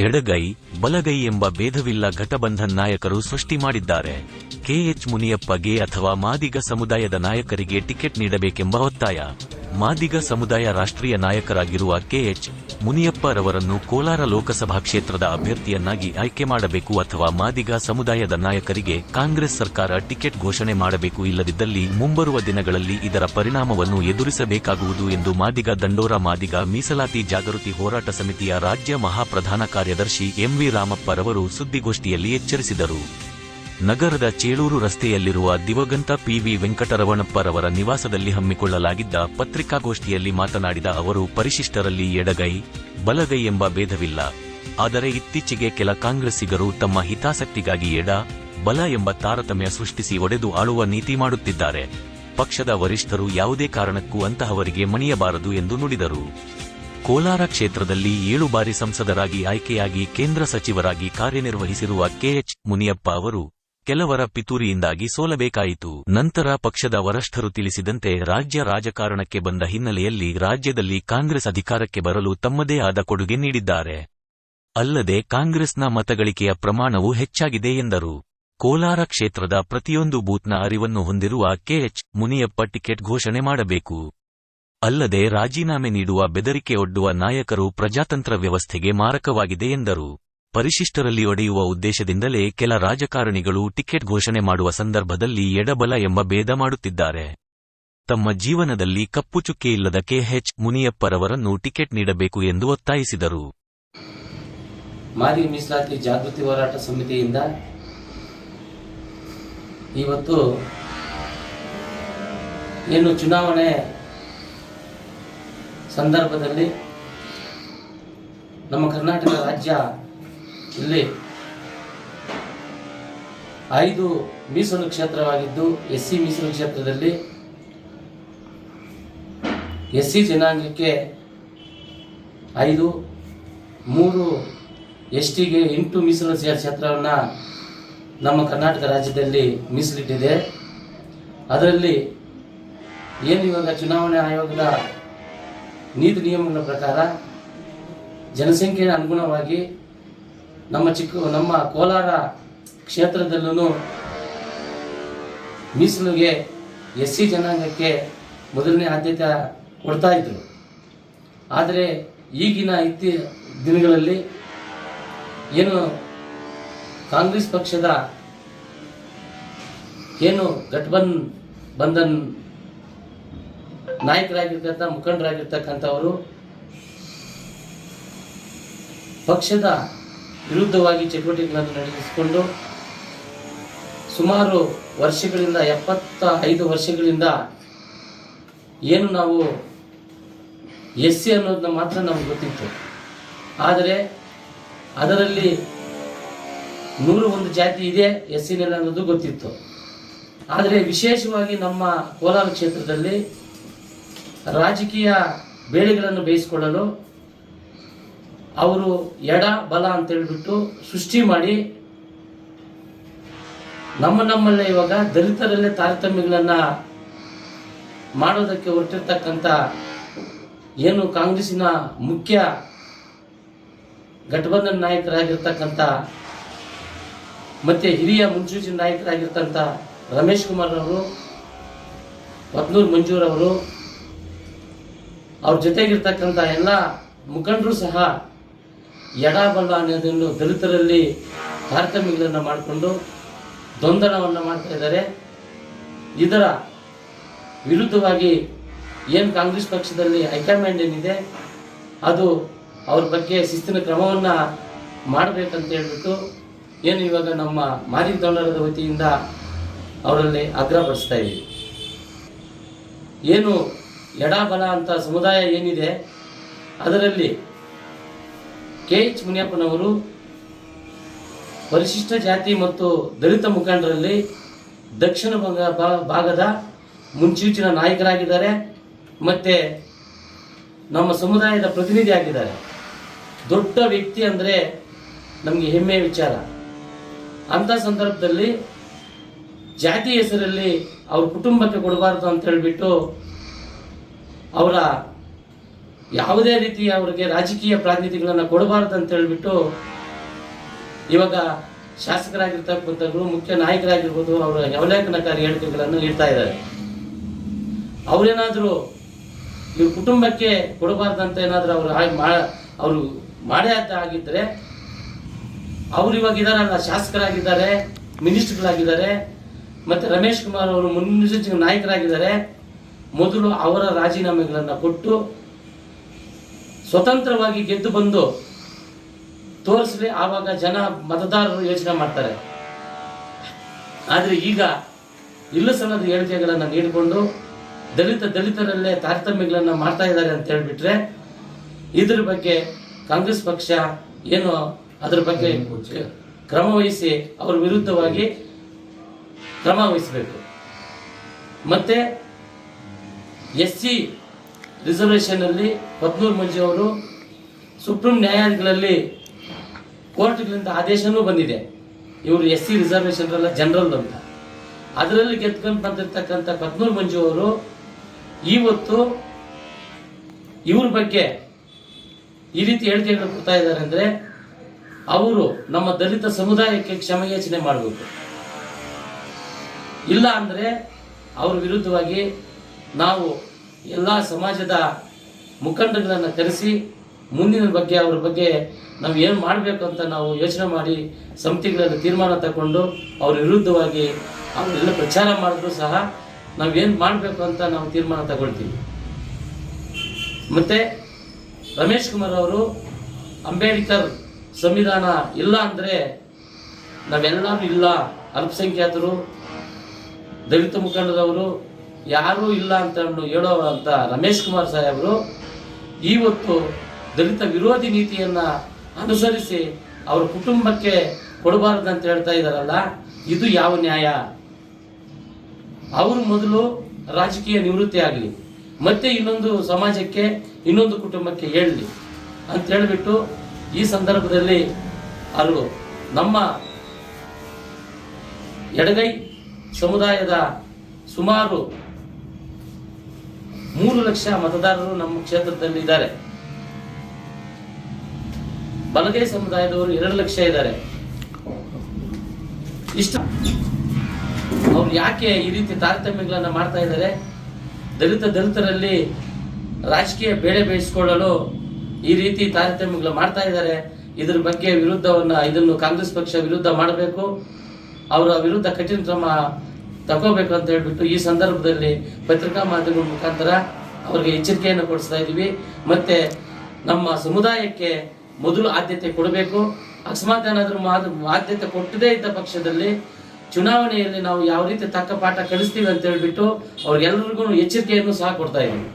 ಎಡಗೈ, ಬಲಗೈ ಎಂಬ ಭೇದವಿಲ್ಲ ಘಟಬಂಧನ್ ನಾಯಕರು ಸೃಷ್ಟಿ ಮಾಡಿದ್ದಾರೆ. ಕೆಎಚ್ ಮುನಿಯಪ್ಪಗೆ ಅಥವಾ ಮಾದಿಗ ಸಮುದಾಯದ ನಾಯಕರಿಗೆ ಟಿಕೆಟ್ ನೀಡಬೇಕೆಂಬ ಒತ್ತಾಯ. ಮಾದಿಗ ಸಮುದಾಯ ರಾಷ್ಟ್ರೀಯ ನಾಯಕರಾಗಿರುವ ಕೆಎಚ್ ಮುನಿಯಪ್ಪರವರನ್ನು ಕೋಲಾರ ಲೋಕಸಭಾ ಕ್ಷೇತ್ರದ ಅಭ್ಯರ್ಥಿಯನ್ನಾಗಿ ಆಯ್ಕೆ ಮಾಡಬೇಕು ಅಥವಾ ಮಾದಿಗ ಸಮುದಾಯದ ನಾಯಕರಿಗೆ ಕಾಂಗ್ರೆಸ್ ಸರ್ಕಾರ ಟಿಕೆಟ್ ಘೋಷಣೆ ಮಾಡಬೇಕು ಇಲ್ಲದಿದ್ದಲ್ಲಿ ಮುಂಬರುವ ದಿನಗಳಲ್ಲಿ ಇದರ ಪರಿಣಾಮವನ್ನು ಎದುರಿಸಬೇಕಾಗುವುದು ಎಂದು ಮಾದಿಗ ದಂಡೋರ ಮಾದಿಗ ಮೀಸಲಾತಿ ಜಾಗೃತಿ ಹೋರಾಟ ಸಮಿತಿಯ ರಾಜ್ಯ ಮಹಾಪ್ರಧಾನ ಕಾರ್ಯದರ್ಶಿ ಎಂವಿ ರಾಮಪ್ಪರವರು ಸುದ್ದಿಗೋಷ್ಠಿಯಲ್ಲಿ ಎಚ್ಚರಿಸಿದರು. ನಗರದ ಚೇಳೂರು ರಸ್ತೆಯಲ್ಲಿರುವ ದಿವಗಂತ ಪಿವಿ ವೆಂಕಟರವಣಪ್ಪರವರ ನಿವಾಸದಲ್ಲಿ ಹಮ್ಮಿಕೊಳ್ಳಲಾಗಿದ್ದ ಪತ್ರಿಕಾಗೋಷ್ಠಿಯಲ್ಲಿ ಮಾತನಾಡಿದ ಅವರು, ಪರಿಶಿಷ್ಟರಲ್ಲಿ ಎಡಗೈ, ಬಲಗೈ ಎಂಬ ಭೇದವಿಲ್ಲ. ಆದರೆ ಇತ್ತೀಚೆಗೆ ಕೆಲ ಕಾಂಗ್ರೆಸ್ಸಿಗರು ತಮ್ಮ ಹಿತಾಸಕ್ತಿಗಾಗಿ ಎಡ, ಬಲ ಎಂಬ ತಾರತಮ್ಯ ಸೃಷ್ಟಿಸಿ ಒಡೆದು ಆಳುವ ನೀತಿ ಮಾಡುತ್ತಿದ್ದಾರೆ. ಪಕ್ಷದ ವರಿಷ್ಠರು ಯಾವುದೇ ಕಾರಣಕ್ಕೂ ಅಂತಹವರಿಗೆ ಮಣಿಯಬಾರದು ಎಂದು ನುಡಿದರು. ಕೋಲಾರ ಕ್ಷೇತ್ರದಲ್ಲಿ ಏಳು ಬಾರಿ ಸಂಸದರಾಗಿ ಆಯ್ಕೆಯಾಗಿ ಕೇಂದ್ರ ಸಚಿವರಾಗಿ ಕಾರ್ಯನಿರ್ವಹಿಸಿರುವ ಕೆಎಚ್ ಮುನಿಯಪ್ಪ ಅವರು ಕೆಲವರ ಪಿತೂರಿಯಿಂದಾಗಿ ಸೋಲಬೇಕಾಯಿತು. ನಂತರ ಪಕ್ಷದ ವರಿಷ್ಠರು ತಿಳಿಸಿದಂತೆ ರಾಜ್ಯ ರಾಜಕಾರಣಕ್ಕೆ ಬಂದ ಹಿನ್ನೆಲೆಯಲ್ಲಿ ರಾಜ್ಯದಲ್ಲಿ ಕಾಂಗ್ರೆಸ್ ಅಧಿಕಾರಕ್ಕೆ ಬರಲು ತಮ್ಮದೇ ಆದ ಕೊಡುಗೆ ನೀಡಿದ್ದಾರೆ. ಅಲ್ಲದೆ ಕಾಂಗ್ರೆಸ್ನ ಮತಗಳಿಕೆಯ ಪ್ರಮಾಣವು ಹೆಚ್ಚಾಗಿದೆ ಎಂದರು. ಕೋಲಾರ ಕ್ಷೇತ್ರದ ಪ್ರತಿಯೊಂದು ಬೂತ್ನ ಅರಿವನ್ನು ಹೊಂದಿರುವ ಕೆಎಚ್ ಮುನಿಯಪ್ಪ ಟಿಕೆಟ್ ಘೋಷಣೆ ಮಾಡಬೇಕು. ಅಲ್ಲದೆ ರಾಜೀನಾಮೆ ನೀಡುವ ಬೆದರಿಕೆ ಒಡ್ಡುವ ನಾಯಕರು ಪ್ರಜಾತಂತ್ರ ವ್ಯವಸ್ಥೆಗೆ ಮಾರಕವಾಗಿದೆ ಎಂದರು. ಪರಿಶಿಷ್ಟರಲ್ಲಿ ಒಡೆಯುವ ಉದ್ದೇಶದಿಂದಲೇ ಕೆಲ ರಾಜಕಾರಣಿಗಳು ಟಿಕೆಟ್ ಘೋಷಣೆ ಮಾಡುವ ಸಂದರ್ಭದಲ್ಲಿ ಎಡಬಲ ಎಂಬ ಭೇದ ಮಾಡುತ್ತಿದ್ದಾರೆ. ತಮ್ಮ ಜೀವನದಲ್ಲಿ ಕಪ್ಪು ಚುಕ್ಕೆ ಇಲ್ಲದ ಕೆಎಚ್ ಮುನಿಯಪ್ಪರವರನ್ನು ಟಿಕೆಟ್ ನೀಡಬೇಕು ಎಂದು ಒತ್ತಾಯಿಸಿದರು. ಮಾದಿ ಮೀಸಲಾತಿ ಜಾಗೃತಿ ಹೋರಾಟ ಸಮಿತಿಯಿಂದ ಇವತ್ತು ಏನು ಚುನಾವಣೆ ಸಂದರ್ಭದಲ್ಲಿ ನಮ್ಮ ಕರ್ನಾಟಕ ರಾಜ್ಯ ಇಲ್ಲಿ ಐದು ಮೀಸಲು ಕ್ಷೇತ್ರವಾಗಿದ್ದು ಎಸ್ ಸಿ ಮೀಸಲು ಕ್ಷೇತ್ರದಲ್ಲಿ ಎಸ್ ಸಿ ಜನಾಂಗಕ್ಕೆ ಐದು, ಮೂರು ಎಸ್ ಟಿಗೆ ಎಂಟು ಮೀಸಲು ಕ್ಷೇತ್ರವನ್ನು ನಮ್ಮ ಕರ್ನಾಟಕ ರಾಜ್ಯದಲ್ಲಿ ಮೀಸಲಿಟ್ಟಿದೆ. ಅದರಲ್ಲಿ ಏನು ಇವಾಗ ಚುನಾವಣೆ ಆಯೋಗದ ನೀತಿ ನಿಯಮಗಳ ಪ್ರಕಾರ ಜನಸಂಖ್ಯೆಯ ಅನುಗುಣವಾಗಿ ನಮ್ಮ ಚಿಕ್ಕ, ನಮ್ಮ ಕೋಲಾರ ಕ್ಷೇತ್ರದಲ್ಲೂ ಮೀಸಲಿಗೆ ಎಸ್ ಸಿ ಜನಾಂಗಕ್ಕೆ ಮೊದಲನೇ ಆದ್ಯತೆ ಕೊಡ್ತಾ ಇದ್ರು. ಆದರೆ ಈಗಿನ ಇತ್ತಿ ದಿನಗಳಲ್ಲಿ ಏನು ಕಾಂಗ್ರೆಸ್ ಪಕ್ಷದ ಏನು ಗಠಬಂಧನ್ ಬಂಧನ್ ನಾಯಕರಾಗಿರ್ತಕ್ಕಂಥ, ಮುಖಂಡರಾಗಿರ್ತಕ್ಕಂಥವರು ಪಕ್ಷದ ವಿರುದ್ಧವಾಗಿ ಚಟುವಟಿಕೆಗಳನ್ನು ನಡೆಸಿಕೊಂಡು ಸುಮಾರು ವರ್ಷಗಳಿಂದ ಎಪ್ಪತ್ತ ಐದು ವರ್ಷಗಳಿಂದ ಏನು ನಾವು ಎಸ್ ಸಿ ಅನ್ನೋದನ್ನ ಮಾತ್ರ ನಮ್ಗೆ ಗೊತ್ತಿತ್ತು. ಆದರೆ ಅದರಲ್ಲಿ ನೂರು ಒಂದು ಜಾತಿ ಇದೆ ಎಸ್ ಸಿನಲ್ಲಿ ಅನ್ನೋದು ಗೊತ್ತಿತ್ತು. ಆದರೆ ವಿಶೇಷವಾಗಿ ನಮ್ಮ ಕೋಲಾರ ಕ್ಷೇತ್ರದಲ್ಲಿ ರಾಜಕೀಯ ಬೇಳೆಗಳನ್ನು ಬೇಯಿಸಿಕೊಳ್ಳಲು ಅವರು ಎಡ, ಬಲ ಅಂತ ಹೇಳಿಬಿಟ್ಟು ಸೃಷ್ಟಿ ಮಾಡಿ ನಮ್ಮ ನಮ್ಮಲ್ಲೇ ಇವಾಗ ದಲಿತರಲ್ಲೇ ತಾರತಮ್ಯಗಳನ್ನು ಮಾಡೋದಕ್ಕೆ ಹೊರಟಿರ್ತಕ್ಕಂಥ ಏನು ಕಾಂಗ್ರೆಸ್ಸಿನ ಮುಖ್ಯ ಗಠಬಂಧನ್ ನಾಯಕರಾಗಿರ್ತಕ್ಕಂಥ ಮತ್ತೆ ಹಿರಿಯ ಮುನ್ಸೂಚನೆ ನಾಯಕರಾಗಿರ್ತಕ್ಕಂಥ ರಮೇಶ್ ಕುಮಾರ್ ಅವರು, ಪತ್ನೂರ್ ಮಂಜೂರ್ ಅವರು ಜೊತೆಗಿರ್ತಕ್ಕಂಥ ಎಲ್ಲ ಮುಖಂಡರು ಸಹ ಎಡಬಲ್ಲ ಅನ್ನೋದನ್ನು ದಲಿತರಲ್ಲಿ ತಾರತಮ್ಯಗಳನ್ನು ಮಾಡಿಕೊಂಡು ದ್ವಂದ್ವವನ್ನು ಮಾಡ್ತಾ ಇದ್ದಾರೆ. ಇದರ ವಿರುದ್ಧವಾಗಿ ಏನು ಕಾಂಗ್ರೆಸ್ ಪಕ್ಷದಲ್ಲಿ ಹೈಕಮಾಂಡ್ ಏನಿದೆ, ಅದು ಅವ್ರ ಬಗ್ಗೆ ಶಿಸ್ತಿನ ಕ್ರಮವನ್ನು ಮಾಡಬೇಕಂತ ಹೇಳ್ಬಿಟ್ಟು ಏನು ಇವಾಗ ನಮ್ಮ ಮಾಜಿ ತೊಂಡರದ ವತಿಯಿಂದ ಅವರಲ್ಲಿ ಆಗ್ರಹಪಡಿಸ್ತಾ ಇದ್ದೀವಿ. ಏನು ಎಡಬಲ ಅಂತ ಸಮುದಾಯ ಏನಿದೆ, ಅದರಲ್ಲಿ ಕೆ ಎಚ್ ಮುನಿಯಪ್ಪನವರು ಪರಿಶಿಷ್ಟ ಜಾತಿ ಮತ್ತು ದಲಿತ ಮುಖಂಡರಲ್ಲಿ ದಕ್ಷಿಣ ಭಾಗದ ಮುಂಚೂಚಿನ ನಾಯಕರಾಗಿದ್ದಾರೆ, ಮತ್ತೆ ನಮ್ಮ ಸಮುದಾಯದ ಪ್ರತಿನಿಧಿ ಆಗಿದ್ದಾರೆ. ದೊಡ್ಡ ವ್ಯಕ್ತಿ ಅಂದರೆ ನಮಗೆ ಹೆಮ್ಮೆಯ ವಿಚಾರ. ಅಂಥ ಸಂದರ್ಭದಲ್ಲಿ ಜಾತಿ ಹೆಸರಲ್ಲಿ ಅವ್ರ ಕುಟುಂಬಕ್ಕೆ ಕೊಡಬಾರ್ದು ಅಂತ ಹೇಳಿಬಿಟ್ಟು ಅವರ ಯಾವುದೇ ರೀತಿ ಅವರಿಗೆ ರಾಜಕೀಯ ಪ್ರಾತಿನಿಧ್ಯಗಳನ್ನು ಕೊಡಬಾರದು ಅಂತ ಹೇಳ್ಬಿಟ್ಟು ಇವಾಗ ಶಾಸಕರಾಗಿರ್ತಕ್ಕಂಥವ್ರು, ಮುಖ್ಯ ನಾಯಕರಾಗಿರ್ಬೋದು, ಅವರ ಅವಲೇಖನಕಾರಿ ಹೇಳಿಕೆಗಳನ್ನು ನೀಡ್ತಾ ಇದ್ದಾರೆ. ಅವರೇನಾದರೂ ಇವ್ರ ಕುಟುಂಬಕ್ಕೆ ಕೊಡಬಾರ್ದಂತ ಏನಾದರೂ ಅವರು ಅವರು ಮಾಡೇ ಅಂತ ಆಗಿದ್ದರೆ ಅವರು ಇವಾಗ ಇದಾರಲ್ಲ, ಶಾಸಕರಾಗಿದ್ದಾರೆ, ಮಿನಿಸ್ಟರ್ಗಳಾಗಿದ್ದಾರೆ, ಮತ್ತು ರಮೇಶ್ ಕುಮಾರ್ ಅವರು ಮುನ್ಸೂಚಕ ನಾಯಕರಾಗಿದ್ದಾರೆ ಮೊದಲು ಅವರ ರಾಜೀನಾಮೆಗಳನ್ನು ಕೊಟ್ಟು ಸ್ವತಂತ್ರವಾಗಿ ಗೆದ್ದು ಬಂದು ತೋರಿಸಲಿ ಆವಾಗ ಜನ ಮತದಾರರು ಯೋಚನೆ ಮಾಡ್ತಾರೆ. ಆದರೆ ಈಗ ಇಲ್ಲಸಲ್ಲದ ಹೇಳಿಕೆಗಳನ್ನು ನೀಡಿಕೊಂಡು ದಲಿತ ದಲಿತರಲ್ಲೇ ತಾರತಮ್ಯಗಳನ್ನು ಮಾಡ್ತಾ ಇದ್ದಾರೆ ಅಂತ ಹೇಳಿಬಿಟ್ರೆ ಇದ್ರ ಬಗ್ಗೆ ಕಾಂಗ್ರೆಸ್ ಪಕ್ಷ ಏನು ಅದ್ರ ಬಗ್ಗೆ ಕ್ರಮ ವಹಿಸಿ ಅವ್ರ ವಿರುದ್ಧವಾಗಿ ಕ್ರಮ ವಹಿಸಬೇಕು. ಮತ್ತೆ ಎಸ್ ಸಿ ರಿಸರ್ವೇಷನಲ್ಲಿ ಪದ್ಮೂರು ಮಂಜು ಅವರು ಸುಪ್ರೀಂ ನ್ಯಾಯಾಲಯಗಳಲ್ಲಿ ಕೋರ್ಟ್ಗಳಿಂದ ಆದೇಶನೂ ಬಂದಿದೆ. ಇವರು ಎಸ್ ಸಿ ರಿಸರ್ವೇಷನ್ ಅಲ್ಲ ಜನರಲ್ ಅಂತ ಅದರಲ್ಲಿ ಗೆದ್ಕೊಂಡು ಬಂದಿರತಕ್ಕಂಥ ಪದ್ಮೂರು ಮಂಜು ಅವರು ಇವತ್ತು ಇವ್ರ ಬಗ್ಗೆ ಈ ರೀತಿ ಹೇಳಿಕೆಗಳು ಕೊಡ್ತಾ ಇದ್ದಾರೆ ಅಂದರೆ ಅವರು ನಮ್ಮ ದಲಿತ ಸಮುದಾಯಕ್ಕೆ ಕ್ಷಮಯಾಚನೆ ಮಾಡಬೇಕು. ಇಲ್ಲ ಅಂದರೆ ಅವ್ರ ವಿರುದ್ಧವಾಗಿ ನಾವು ಎಲ್ಲ ಸಮಾಜದ ಮುಖಂಡಗಳನ್ನು ಕರೆಸಿ ಮುಂದಿನ ಬಗ್ಗೆ ಅವ್ರ ಬಗ್ಗೆ ನಾವು ಏನು ಮಾಡಬೇಕು ಅಂತ ನಾವು ಯೋಚನೆ ಮಾಡಿ ಸಮಿತಿಗಳನ್ನು ತೀರ್ಮಾನ ತಗೊಂಡು ಅವ್ರ ವಿರುದ್ಧವಾಗಿ ಅವರೆಲ್ಲ ಪ್ರಚಾರ ಮಾಡಿದ್ರು ಸಹ ನಾವೇನು ಮಾಡಬೇಕು ಅಂತ ನಾವು ತೀರ್ಮಾನ ತಗೊಳ್ತೀವಿ. ಮತ್ತೆ ರಮೇಶ್ ಕುಮಾರ್ ಅವರು ಅಂಬೇಡ್ಕರ್ ಸಂವಿಧಾನ ಇಲ್ಲ ಅಂದರೆ ನಾವೆಲ್ಲರೂ ಇಲ್ಲ ಅಲ್ಪಸಂಖ್ಯಾತರು, ದಲಿತ ಮುಖಂಡರವರು ಯಾರೂ ಇಲ್ಲ ಅಂತ ಹೇಳೋ ಅಂತ ರಮೇಶ್ ಕುಮಾರ್ ಸಾಹೇಬರು ಇವತ್ತು ದಲಿತ ವಿರೋಧಿ ನೀತಿಯನ್ನ ಅನುಸರಿಸಿ ಅವ್ರ ಕುಟುಂಬಕ್ಕೆ ಕೊಡಬಾರದಂತ ಹೇಳ್ತಾ ಇದ್ದಾರಲ್ಲ ಇದು ಯಾವ ನ್ಯಾಯ? ಅವರು ಮೊದಲು ರಾಜಕೀಯ ನಿವೃತ್ತಿ ಆಗಲಿ, ಮತ್ತೆ ಇನ್ನೊಂದು ಸಮಾಜಕ್ಕೆ, ಇನ್ನೊಂದು ಕುಟುಂಬಕ್ಕೆ ಹೇಳಲಿ ಅಂತ ಹೇಳಿಬಿಟ್ಟು ಈ ಸಂದರ್ಭದಲ್ಲಿ ಅವರು ನಮ್ಮ ಎಡಗೈ ಸಮುದಾಯದ ಸುಮಾರು ಮೂರು ಲಕ್ಷ ಮತದಾರರು ನಮ್ಮ ಕ್ಷೇತ್ರದಲ್ಲಿ ಇದ್ದಾರೆ. ಬಲಗೈ ಸಮುದಾಯದವರು ಎರಡು ಲಕ್ಷ ಇದ್ದಾರೆ. ಇಷ್ಟ ಅವ್ರು ಯಾಕೆ ಈ ರೀತಿ ತಾರತಮ್ಯಗಳನ್ನ ಮಾಡ್ತಾ ಇದ್ದಾರೆ? ದಲಿತ ದಲಿತರಲ್ಲಿ ರಾಜಕೀಯ ಬೇಳೆ ಬೇಯಿಸಿಕೊಳ್ಳಲು ಈ ರೀತಿ ತಾರತಮ್ಯಗಳು ಮಾಡ್ತಾ ಇದ್ದಾರೆ. ಇದ್ರ ಬಗ್ಗೆ ವಿರುದ್ಧವನ್ನ ಇದನ್ನು ಕಾಂಗ್ರೆಸ್ ಪಕ್ಷ ವಿರುದ್ಧ ಮಾಡಬೇಕು. ಅವರ ವಿರುದ್ಧ ಕಠಿಣ ಕ್ರಮ ತಗೋಬೇಕು ಅಂತ ಹೇಳ್ಬಿಟ್ಟು ಈ ಸಂದರ್ಭದಲ್ಲಿ ಪತ್ರಿಕಾ ಮಾಧ್ಯಮಗಳ ಮುಖಾಂತರ ಅವರಿಗೆ ಎಚ್ಚರಿಕೆಯನ್ನು ಕೊಡಿಸ್ತಾ ಇದ್ದೀವಿ. ಮತ್ತೆ ನಮ್ಮ ಸಮುದಾಯಕ್ಕೆ ಮೊದಲು ಆದ್ಯತೆ ಕೊಡಬೇಕು. ಅಕಸ್ಮಾತ್ ಏನಾದರೂ ಆದ್ಯತೆ ಕೊಟ್ಟದೇ ಇದ್ದ ಪಕ್ಷದಲ್ಲಿ ಚುನಾವಣೆಯಲ್ಲಿ ನಾವು ಯಾವ ರೀತಿ ತಕ್ಕ ಪಾಠ ಕಲಿಸ್ತೀವಿ ಅಂತ ಹೇಳ್ಬಿಟ್ಟು ಅವ್ರಿಗೆಲ್ಲರಿಗೂ ಎಚ್ಚರಿಕೆಯನ್ನು ಸಹ ಕೊಡ್ತಾ ಇದ್ದೀವಿ.